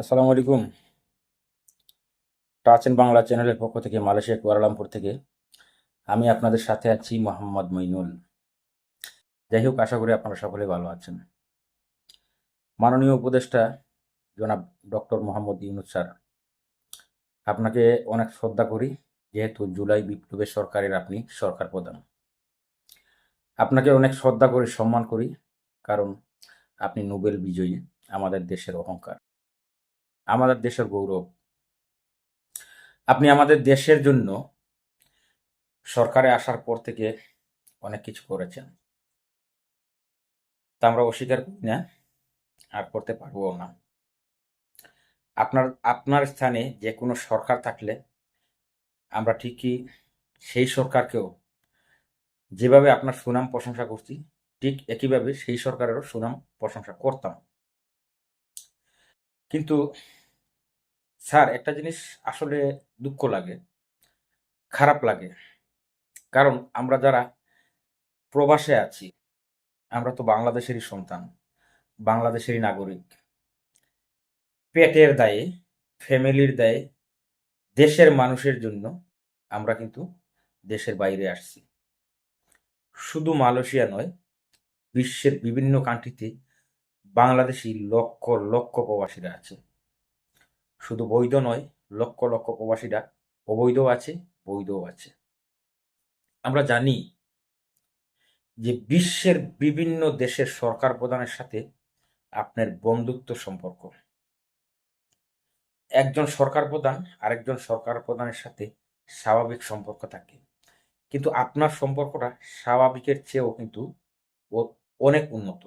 আসসালামু আলাইকুম। টাচ প্রাচীন বাংলা চ্যানেলের পক্ষ থেকে মালয়েশিয়া কুয়ালালামপুর থেকে আমি আপনাদের সাথে আছি মোহাম্মদ মইনুল। যাই হোক, আশা করি আপনারা সকলে ভালো আছেন। মাননীয় উপদেষ্টা জনাব ডক্টর মোহাম্মদ ইউনুস স্যার, আপনাকে অনেক শ্রদ্ধা করি, যেহেতু জুলাই বিপ্লবের সরকারের আপনি সরকার প্রধান। আপনাকে অনেক শ্রদ্ধা করি সম্মান করি, কারণ আপনি নোবেল বিজয়ী আমাদের দেশের অহংকার। আমাদের দেশের গৌরব। আপনি আমাদের দেশের জন্য সরকারে আসার পর থেকে অনেক কিছু করেছেন। তা আমরা অস্বীকার করি না, আর করতে পারব না। আপনার আপনার স্থানে যে কোনো সরকার থাকলে আমরা ঠিকই সেই সরকারকেও যেভাবে আপনার সুনাম প্রশংসা করছি, ঠিক একইভাবে সেই সরকারেরও সুনাম প্রশংসা করতাম। কিন্তু স্যার, একটা জিনিস আসলে দুঃখ লাগে, খারাপ লাগে। কারণ আমরা যারা প্রবাসে আছি, আমরা তো বাংলাদেশেরই সন্তান, বাংলাদেশেরই নাগরিক। পেটের দায়ে, ফ্যামিলির দায়ে, দেশের মানুষের জন্য আমরা কিন্তু দেশের বাইরে আসছি। শুধু মালয়েশিয়া নয়, বিশ্বের বিভিন্ন কান্ট্রিতে বাংলাদেশি লক্ষ লক্ষ প্রবাসীরা আছে। শুধু বৈধ নয়, লক্ষ লক্ষ প্রবাসীরা অবৈধ আছে, বৈধও আছে। আমরা জানি যে বিশ্বের বিভিন্ন দেশের সরকার প্রধানের সাথে আপনার বন্ধুত্ব সম্পর্ক। একজন সরকার প্রধান আরেকজন সরকার প্রধানের সাথে স্বাভাবিক সম্পর্ক থাকে। কিন্তু আপনার সম্পর্কটা স্বাভাবিকের চেয়েও কিন্তু অনেক উন্নত।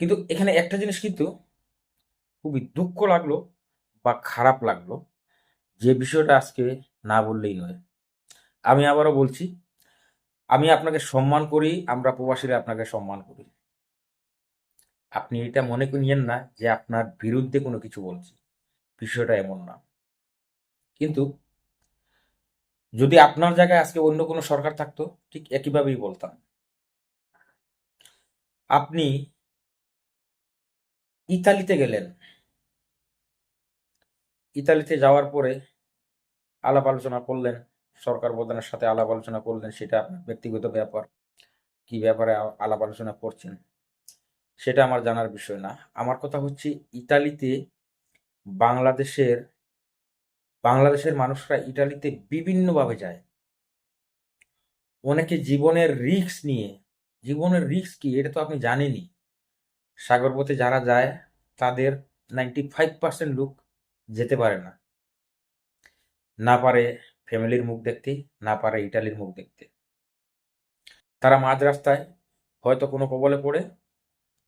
কিন্তু এখানে একটা জিনিস কিন্তু খুবই দুঃখ লাগল বা খারাপ লাগল। যে বিষয়টা আজকে না বললেই নয়। আমি আবারও বলছি, আমি আপনাকে সম্মান করি, আমরা প্রবাসীরা আপনাকে সম্মান করি। আপনি এটা মনে করিয়েন না যে আপনার বিরুদ্ধে কোনো কিছু বলছি। বিষয়টা এমন না। কিন্তু যদি আপনার জায়গায় আজকে অন্য কোনো সরকার থাকতো, ঠিক একইভাবেই বলতাম। আপনি ইতালিতে গেলেন। ইতালিতে যাওয়ার পরে আলাপ আলোচনা করলেন, সরকার প্রধানের সাথে আলাপ আলোচনা করলেন, সেটা আপনার ব্যক্তিগত ব্যাপার, কি ব্যাপারে আলাপ আলোচনা করছেন, সেটা আমার জানার বিষয় না। আমার কথা হচ্ছে, ইতালিতে বাংলাদেশের বাংলাদেশের মানুষরা ইতালিতে বিভিন্নভাবে যায়। অনেকে জীবনের রিস্ক নিয়ে, জীবনের রিক্স কি, এটা তো আপনি জানেনই। সাগরপথে যারা যায়, তাদের নাইনটি ফাইভ পার্সেন্ট লোক যেতে পারে না। না পারে ফ্যামিলির মুখ দেখতে, না পারে ইটালির মুখ দেখতে। তারা মাঝ রাস্তায় হয়তো কোনো কবলে পড়ে,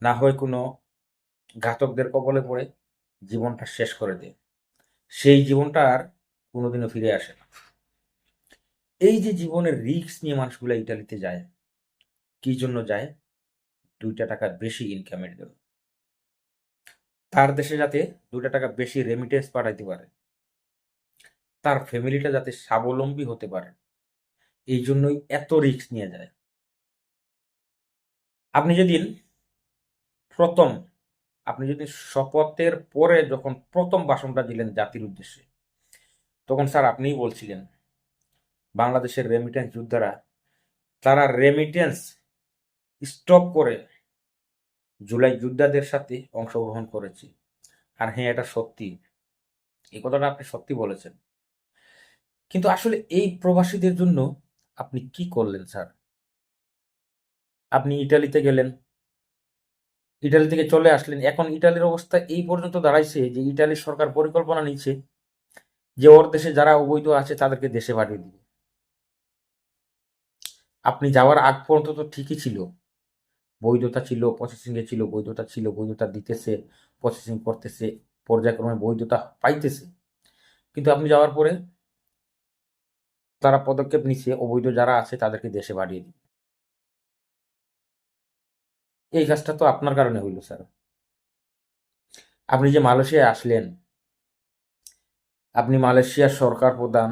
না হয় কোনো ঘাতকদের কবলে পড়ে, জীবনটা শেষ করে দেয়। সেই জীবনটা আর কোনোদিনও ফিরে আসে না। এই যে জীবনের রিস্ক নিয়ে মানুষগুলো ইটালিতে যায়, কি জন্য যায়? দুইটা টাকা বেশি ইনকামের জন্য। তার দেশে যাতে দুইটা টাকা বেশি রেমিটেন্স পাঠাইতে পারে, তার ফ্যামিলিটা যাতে স্বাবলম্বী হতে পারে, এই জন্যই এত রিস্ক নিয়ে যায়। আপনি যেদিন প্রথম, আপনি যদি শপথের পরে যখন প্রথম ভাষণটা দিলেন জাতির উদ্দেশ্যে, তখন স্যার আপনিই বলছিলেন, বাংলাদেশের রেমিটেন্স যোদ্ধারা, তারা রেমিটেন্স স্টপ করে জুলাই যোদ্ধাদের সাথে অংশগ্রহণ করেছি। আর হ্যাঁ এটা সত্যি। এই কথাটা আপনি সত্যি বলেছেন। কিন্তু আসলে এই প্রবাসীদের জন্য আপনি কি করলেন, স্যার? আপনি ইটালিতে গেলেন। ইটালি থেকে চলে আসলেন। এখন ইটালির অবস্থা এই পর্যন্ত দাঁড়াইছে যে ইটালির সরকার পরিকল্পনা নিচ্ছে যে ওর দেশে যারা অবৈধ আছে তাদেরকে দেশে পাঠিয়ে দিবে। আপনি যাওয়ার আগ পর্যন্ত তো ঠিকই ছিল। বৈধতা ছিল প্রসেসিং এ ছিল, বৈধতা ছিল, বৈধতা দিতেছে প্রসেসিং করতেছে, পর্যায়ক্রমে বৈধতা পাইতেছে। কিন্তু আপনি যাওয়ার পরে তারা পদক্ষেপ নিচ্ছে অবৈধ যারা আছে তাদেরকে দেশে বাড়িয়ে দিবে। এই কাজটা তো আপনার কারণে হইল, স্যার। আপনি যে মালয়েশিয়ায় আসলেন, আপনি মালয়েশিয়ার সরকার প্রধান,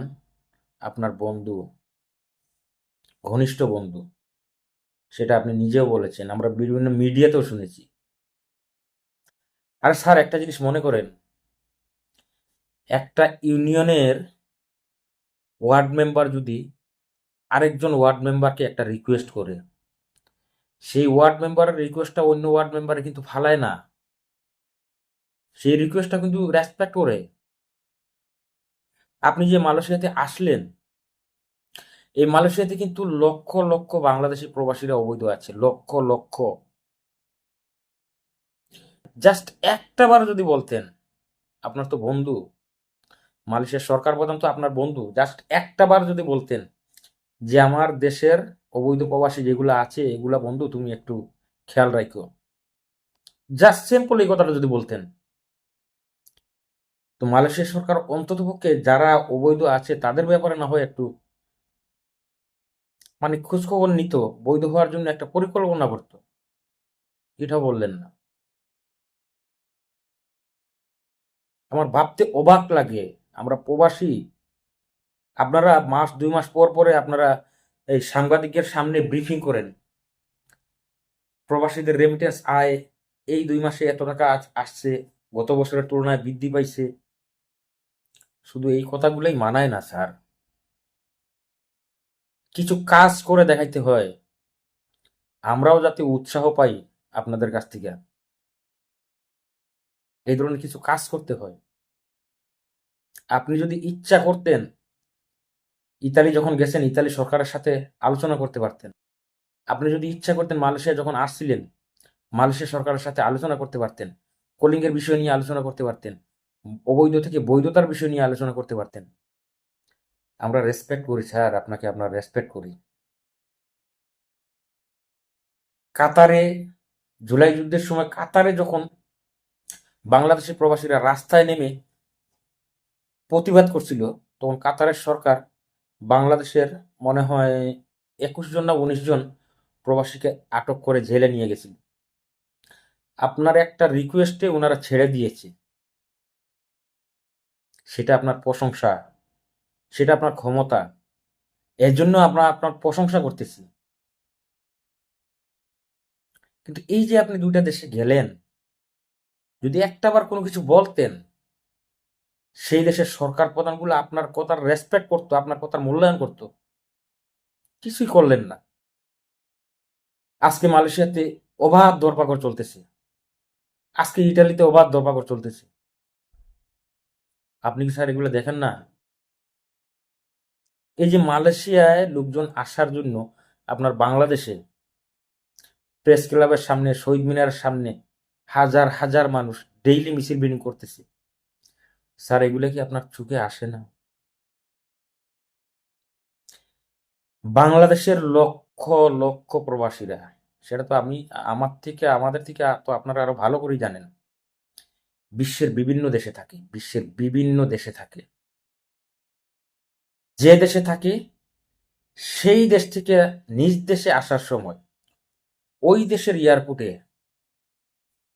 আপনার বন্ধু, ঘনিষ্ঠ বন্ধু সেটা আপনি নিজেও বলেছেন, আমরা বিভিন্ন মিডিয়াতেও শুনেছি। আর স্যার, একটা জিনিস মনে করেন, একটা ইউনিয়নের ওয়ার্ড মেম্বার যদি আরেকজন ওয়ার্ড মেম্বারকে একটা রিকোয়েস্ট করে, সেই ওয়ার্ড মেম্বারের রিকোয়েস্টটা অন্য ওয়ার্ড মেম্বারে কিন্তু ফালায় না। সেই রিকোয়েস্টটা কিন্তু রেসপেক্ট করে। আপনি যে মালয়েশিয়াতে আসলেন এই মালয়েশিয়াতে কিন্তু লক্ষ লক্ষ বাংলাদেশি প্রবাসীরা অবৈধ আছে, লক্ষ লক্ষ। জাস্ট একটা বার যদি বলতেন, আপনার তো বন্ধু, মালয়েশিয়ার সরকার প্রধান তো আপনার বন্ধু, জাস্ট একটা বার যদি বলতেন যে আমার দেশের অবৈধ প্রবাসী যেগুলো আছে, এগুলা বন্ধু তুমি একটু খেয়াল রাখো জাস্ট সিম্পল এই কথাটা যদি বলতেন। তো মালয়েশিয়া সরকার অন্ততপক্ষে যারা অবৈধ আছে, তাদের ব্যাপারে না হয় একটু মানে খোঁজখবর নিত, বৈধ হওয়ার জন্য একটা পরিকল্পনা করতো। এটা বললেন না। আমার ভাবতে অবাক লাগে, আমরা প্রবাসী। আপনারা মাস, দুই মাস পর পরে আপনারা এই সাংবাদিকের সামনে ব্রিফিং করেন। প্রবাসীদের রেমিটেন্স আয় এই দুই মাসে এত টাকা আস- আসছে, গত বছরের তুলনায় বৃদ্ধি পাইছে। শুধু এই কথাগুলোই মানায় না, স্যার। কিছু কাজ করে দেখাইতে হয়। আমরাও যাতে উৎসাহ পাই আপনাদের কাছ থেকে। এই ধরনের কিছু কাজ করতে হয়। আপনি যদি ইচ্ছা করতেন, ইতালি যখন গেছেন, ইতালি সরকারের সাথে আলোচনা করতে পারতেন। আপনি যদি ইচ্ছা করতেন মালয়েশিয়া যখন আসছিলেন, মালয়েশিয়া সরকারের সাথে আলোচনা করতে পারতেন, কলিঙ্গের বিষয় নিয়ে আলোচনা করতে পারতেন, অবৈধ থেকে বৈধতার বিষয় নিয়ে আলোচনা করতে পারতেন। আমরা রেসপেক্ট করি, স্যার, আপনাকে আমরা রেসপেক্ট করি। কাতারে, জুলাই যুদ্ধের সময় কাতারে যখন বাংলাদেশের প্রবাসীরা রাস্তায় নেমে প্রতিবাদ করছিল, তখন কাতারের সরকার বাংলাদেশের মনে হয় একুশ জন না উনিশ জন প্রবাসীকে আটক করে জেলে নিয়ে গেছিল। আপনার একটা রিকোয়েস্টে ওনারা ছেড়ে দিয়েছে। সেটা আপনার প্রশংসা। সেটা আপনার ক্ষমতা। এর জন্য আমরা আপনার প্রশংসা করতেছি। কিন্তু এই যে আপনি দুইটা দেশে গেলেন, যদি একটাবার কোনো কিছু বলতেন, সেই দেশের সরকার প্রধানগুলো আপনার কথার রেসপেক্ট করতো, আপনার কথার মূল্যায়ন করতো, কিছুই করলেন না। আজকে মালয়েশিয়াতে অবাধ দরপাকর চলতেছে। আজকে ইটালিতে অবাধ দরপাকর চলতেছে। আপনি কি স্যার এগুলো দেখেন না? এই যে মালয়েশিয়ায় লোকজন আসার জন্য আপনার বাংলাদেশে প্রেস ক্লাবের সামনে, শহীদ মিনারের সামনে হাজার হাজার মানুষ ডেইলি মিছিল মিটিং করতেছে। স্যার, এগুলো কি আপনার চোখে আসে না? বাংলাদেশের লক্ষ লক্ষ প্রবাসীরা, সেটা তো আমি, আমার থেকে, আমাদের থেকে তো আপনারা আরও ভালো করেই জানেন, বিশ্বের বিভিন্ন দেশে থাকে, বিশ্বের বিভিন্ন দেশে থাকে। যে দেশে থাকে, সেই দেশ থেকে নিজ দেশে আসার সময় ওই দেশের এয়ারপোর্টে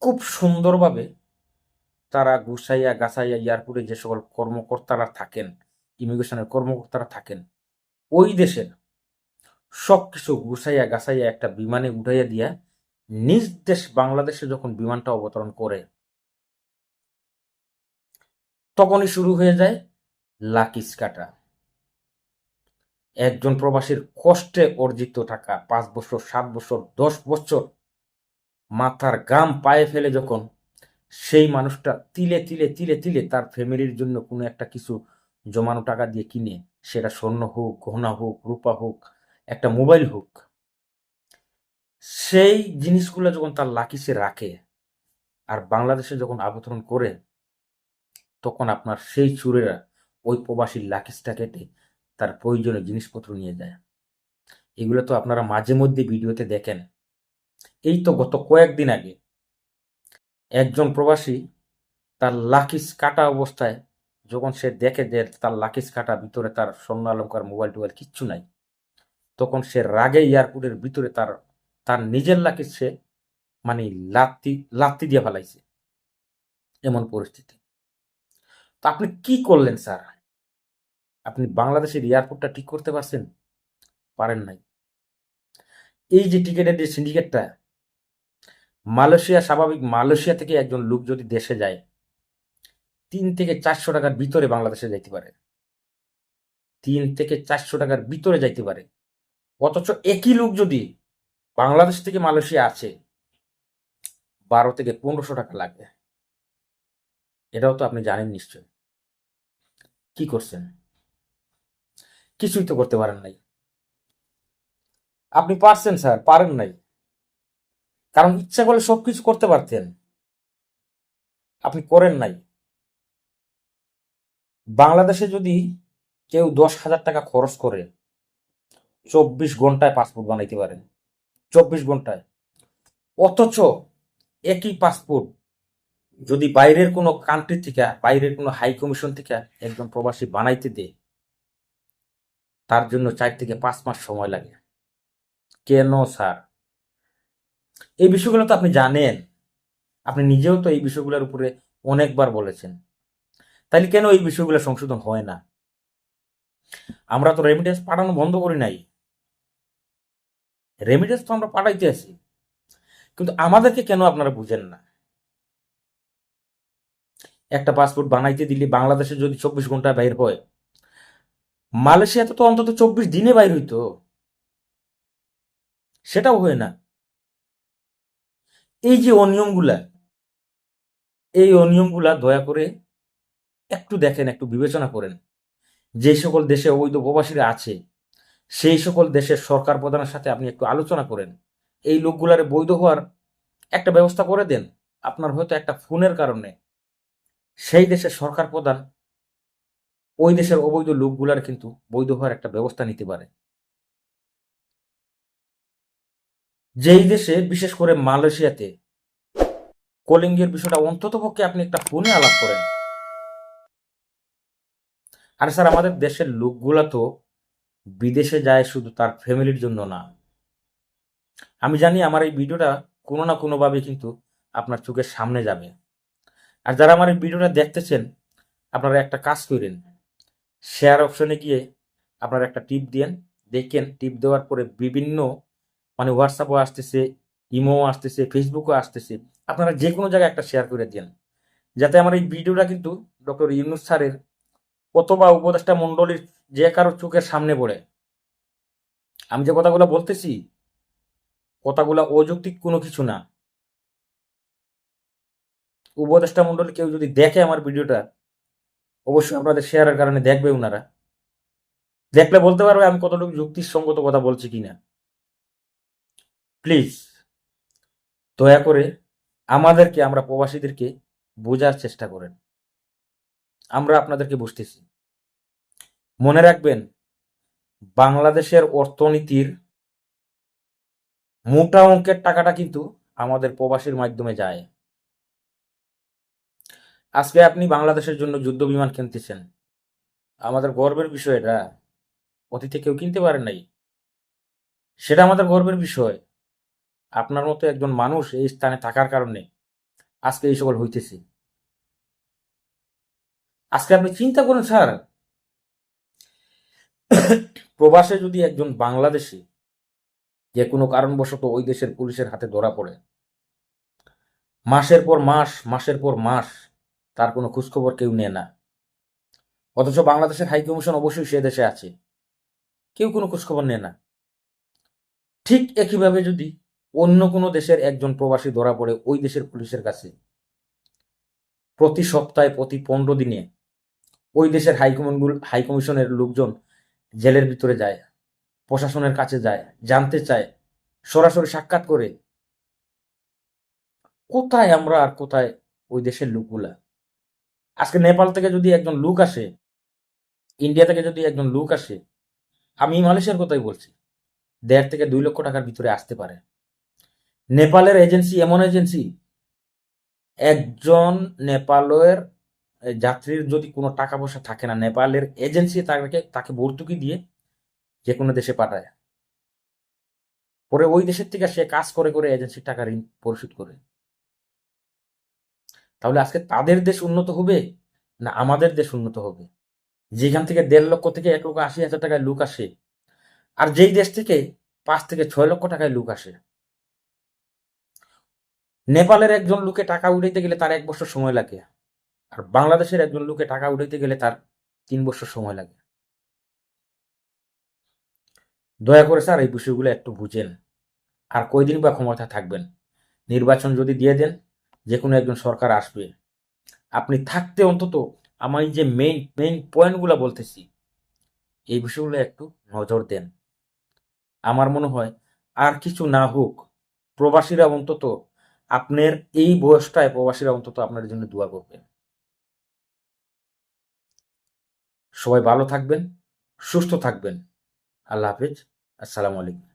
খুব সুন্দরভাবে তারা গুছাইয়া গাছাইয়া এয়ারপোর্টে যে সকল কর্মকর্তারা থাকেন, ইমিগ্রেশনের কর্মকর্তারা থাকেন, ওই দেশের সব কিছু গুছাইয়া গাছাইয়া একটা বিমানে উঠাইয়া দিয়া নিজ দেশ বাংলাদেশে যখন বিমানটা অবতরণ করে, তখনই শুরু হয়ে যায় লাকিস কাটা। একজন প্রবাসীর কষ্টে অর্জিত টাকা পাঁচ বছর, সাত বছর, দশ বছর মাথার গাম পায়ে ফেলে যখন সেই মানুষটা তিলে তিলে তিলে তিলে তার ফ্যামিলির জন্য কোনো একটা কিছু জমানো টাকা দিয়ে কিনে, সেটা স্বর্ণ হোক, গহনা হোক, রূপা হোক, একটা মোবাইল হোক, সেই জিনিসগুলো যখন তার লাকিসে রাখে আর বাংলাদেশে যখন অবতরণ করে, তখন আপনার সেই চুরেরা ওই প্রবাসীর লাকিসটা কেটে তার প্রয়োজনীয় জিনিসপত্র নিয়ে যায়। এগুলো তো আপনারা মাঝে মধ্যে ভিডিওতে দেখেন। এই তো গত কয়েকদিন আগে একজন প্রবাসী তার লাকিস কাটা অবস্থায় যখন সে দেখে যে তার লাকিস কাটা ভিতরে তার স্বর্ণ অলঙ্কার, মোবাইল টোবাইল কিচ্ছু নাই, তখন সে রাগে এয়ারপোর্টের ভিতরে তার তার নিজের লাকিস সে মানে লাত্তি লাত্তি দিয়ে ফেলাইছে। এমন পরিস্থিতি। তো আপনি কি করলেন, স্যার? আপনি বাংলাদেশের এয়ারপোর্টটা ঠিক করতে পারছেন? পারেন নাই। এই যে টিকেটের যে সিন্ডিকেটটা মালয়েশিয়া স্বাভাবিক, মালয়েশিয়া থেকে একজন লোক যদি দেশে যায়, তিন থেকে চারশো টাকার ভিতরে বাংলাদেশে যাইতে পারে। তিন থেকে চারশো টাকার ভিতরে যাইতে পারে। অথচ একই লোক যদি বাংলাদেশ থেকে মালয়েশিয়া আছে বারো থেকে পনেরোশো টাকা লাগবে এটাও তো আপনি জানেন নিশ্চয় কি করছেন? কিছুই তো করতে পারেন নাই। আপনি পারছেন, স্যার, পারেন নাই। কারণ ইচ্ছা করলে সবকিছু করতে পারতেন। আপনি করেন নাই। বাংলাদেশে যদি কেউ দশ হাজার টাকা খরচ করে, চব্বিশ ঘন্টায় পাসপোর্ট বানাইতে পারেন চব্বিশ ঘন্টায়। অথচ একই পাসপোর্ট যদি বাইরের কোনো কান্ট্রি থেকে, বাইরের কোনো হাই কমিশন থেকে একজন প্রবাসী বানাইতে দেয় তার জন্য চার থেকে পাঁচ মাস সময় লাগে। কেন, স্যার? এই বিষয়গুলো তো আপনি জানেন। আপনি নিজেও তো এই বিষয়গুলোর উপরে অনেকবার বলেছেন। তাহলে কেন এই বিষয়গুলো সংশোধন হয় না? আমরা তো রেমিটেন্স পাঠানো বন্ধ করি নাই। রেমিটেন্স তো আমরা পাঠাইতে আছি। কিন্তু আমাদেরকে কেন আপনারা বুঝেন না? একটা পাসপোর্ট বানাইতে দিলে বাংলাদেশে যদি চব্বিশ ঘন্টায় বাইর হয় মালয়েশিয়াতে তো অন্তত চব্বিশ দিনে বাইর হইতো। সেটাও হয় না। এই যে অনিয়মগুলা, এই অনিয়মগুলা দয়া করে একটু দেখেন, একটু বিবেচনা করেন। যে সকল দেশে অবৈধ প্রবাসীরা আছে, সেই সকল দেশের সরকার প্রধানের সাথে আপনি একটু আলোচনা করেন। এই লোকগুলার বৈধ হওয়ার একটা ব্যবস্থা করে দেন। আপনার হয়তো একটা ফোনের কারণে। সেই দেশের সরকার প্রধান ওই দেশের অবৈধ লোকগুলার কিন্তু বৈধ হওয়ার একটা ব্যবস্থা নিতে পারে। যেই দেশে, বিশেষ করে মালয়েশিয়াতে, কলিঙ্গের বিষয়টা অন্তত পক্ষে আপনি একটা ফোনে আলাপ করেন। আর স্যার, আমাদের দেশের লোকগুলা তো বিদেশে যায় শুধু তার ফ্যামিলির জন্য না। আমি জানি আমার এই ভিডিওটা কোনো না কোনোভাবে কিন্তু আপনার চোখের সামনে যাবে। আর যারা আমার এই ভিডিওটা দেখতেছেন, আপনারা একটা কাজ করেন। শেয়ার অপশনে গিয়ে আপনারা একটা টিপ দেন দেখেন টিপ দেওয়ার পরে বিভিন্ন মানে হোয়াটসঅ্যাপও আসতেছে ইমো আসতেছে ফেসবুকও আসতেছে। আপনারা যে কোনো জায়গায় একটা শেয়ার করে দেন যাতে আমার এই ভিডিওটা কিন্তু ডক্টর ইউনুস স্যারের অথবা উপদেষ্টা মণ্ডলীর যে কারও চোখের সামনে পড়ে। আমি যে কথাগুলো বলতেছি, কথাগুলো অযৌক্তিক কোনো কিছু না। উপদেষ্টা মণ্ডলী কেউ যদি দেখে আমার ভিডিওটা অবশ্যই আপনাদের শেয়ারের কারণে দেখবে ওনারা দেখলে বলতে পারবে আমি কতটুকু যুক্তিসঙ্গত কথা বলছি কিনা। প্লিজ দয়া করে আমাদেরকে, আমরা প্রবাসীদেরকে বোঝার চেষ্টা করেন। আমরা আপনাদেরকে বুঝতেছি। মনে রাখবেন, বাংলাদেশের অর্থনীতির মোটা অঙ্কের টাকাটা কিন্তু আমাদের প্রবাসীর মাধ্যমে যায়। আজকে আপনি বাংলাদেশের জন্য যুদ্ধ বিমান কিনতেছেন। আমাদের গর্বের বিষয় এটা। অতীতে কেউ কিনতে পারেন নাই। সেটা আমাদের গর্বের বিষয়। আপনার মতো একজন মানুষ এই স্থানে থাকার কারণে আজকে এই সকল হইতেছে। আজকে আপনি চিন্তা করুন, স্যার। প্রবাসে যদি একজন বাংলাদেশি যে কোনো কারণবশত ওই দেশের পুলিশের হাতে ধরা পড়ে, মাসের পর মাস, মাসের পর মাস তার কোনো খোঁজখবর কেউ নেয় না। অথচ বাংলাদেশের হাই কমিশন অবশ্যই সে দেশে আছে। কেউ কোনো খোঁজখবর নেয় না। ঠিক একইভাবে যদি অন্য কোনো দেশের একজন প্রবাসী ধরা পড়ে ওই দেশের পুলিশের কাছে, প্রতি সপ্তাহে প্রতি পনেরো দিনে ওই দেশের হাইকমিশনগুলো হাইকমিশনের লোকজন জেলের ভিতরে যায়, প্রশাসনের কাছে যায়, জানতে চায়, সরাসরি সাক্ষাৎ করে। কোথায় আমরা আর কোথায় ওই দেশের লোকগুলা? আজকে নেপাল থেকে যদি একজন লোক আসে, ইন্ডিয়া থেকে যদি একজন লোক আসে, আমি মালয়েশিয়ার কথাই বলছি, দেড় থেকে দুই লক্ষ টাকার ভিতরে আসতে পারে। নেপালের এজেন্সি এমন এজেন্সি, একজন নেপালের যাত্রীর যদি কোনো টাকা পয়সা থাকে না, নেপালের এজেন্সি তাকে তাকে ভর্তুকি দিয়ে যে কোনো দেশে পাঠায়। পরে ওই দেশের থেকে সে কাজ করে করে এজেন্সির টাকা ঋণ পরিশোধ করে। তাহলে আজকে তাদের দেশ উন্নত হবে না আমাদের দেশ উন্নত হবে? যেখান থেকে দেড় লক্ষ থেকে এক লক্ষ আশি হাজার টাকায় লুক আসে, আর যেই দেশ থেকে পাঁচ থেকে ছয় লক্ষ টাকায় লুক আসে। নেপালের একজন লোকে টাকা উঠাইতে গেলে তার এক বছর সময় লাগে, আর বাংলাদেশের একজন লোকে টাকা উঠাইতে গেলে তার তিন বছর সময় লাগে। দয়া করে স্যার, এই বিষয়গুলো একটু বুঝেন, আর কয়দিন বা ক্ষমতা থাকবেন? নির্বাচন যদি দিয়ে দেন যে কোনো একজন সরকার আসবে। আপনি থাকতে অন্তত আমার যে মেইন মেইন পয়েন্টগুলো বলতেছি, এই বিষয়গুলো একটু নজর দেন। আমার মনে হয় আর কিছু না হোক, প্রবাসীরা অন্তত আপনার এই বয়সটায় প্রবাসীরা অন্তত আপনার জন্য দোয়া করবেন। সবাই ভালো থাকবেন, সুস্থ থাকবেন। আল্লাহ হাফিজ, আসসালামু আলাইকুম।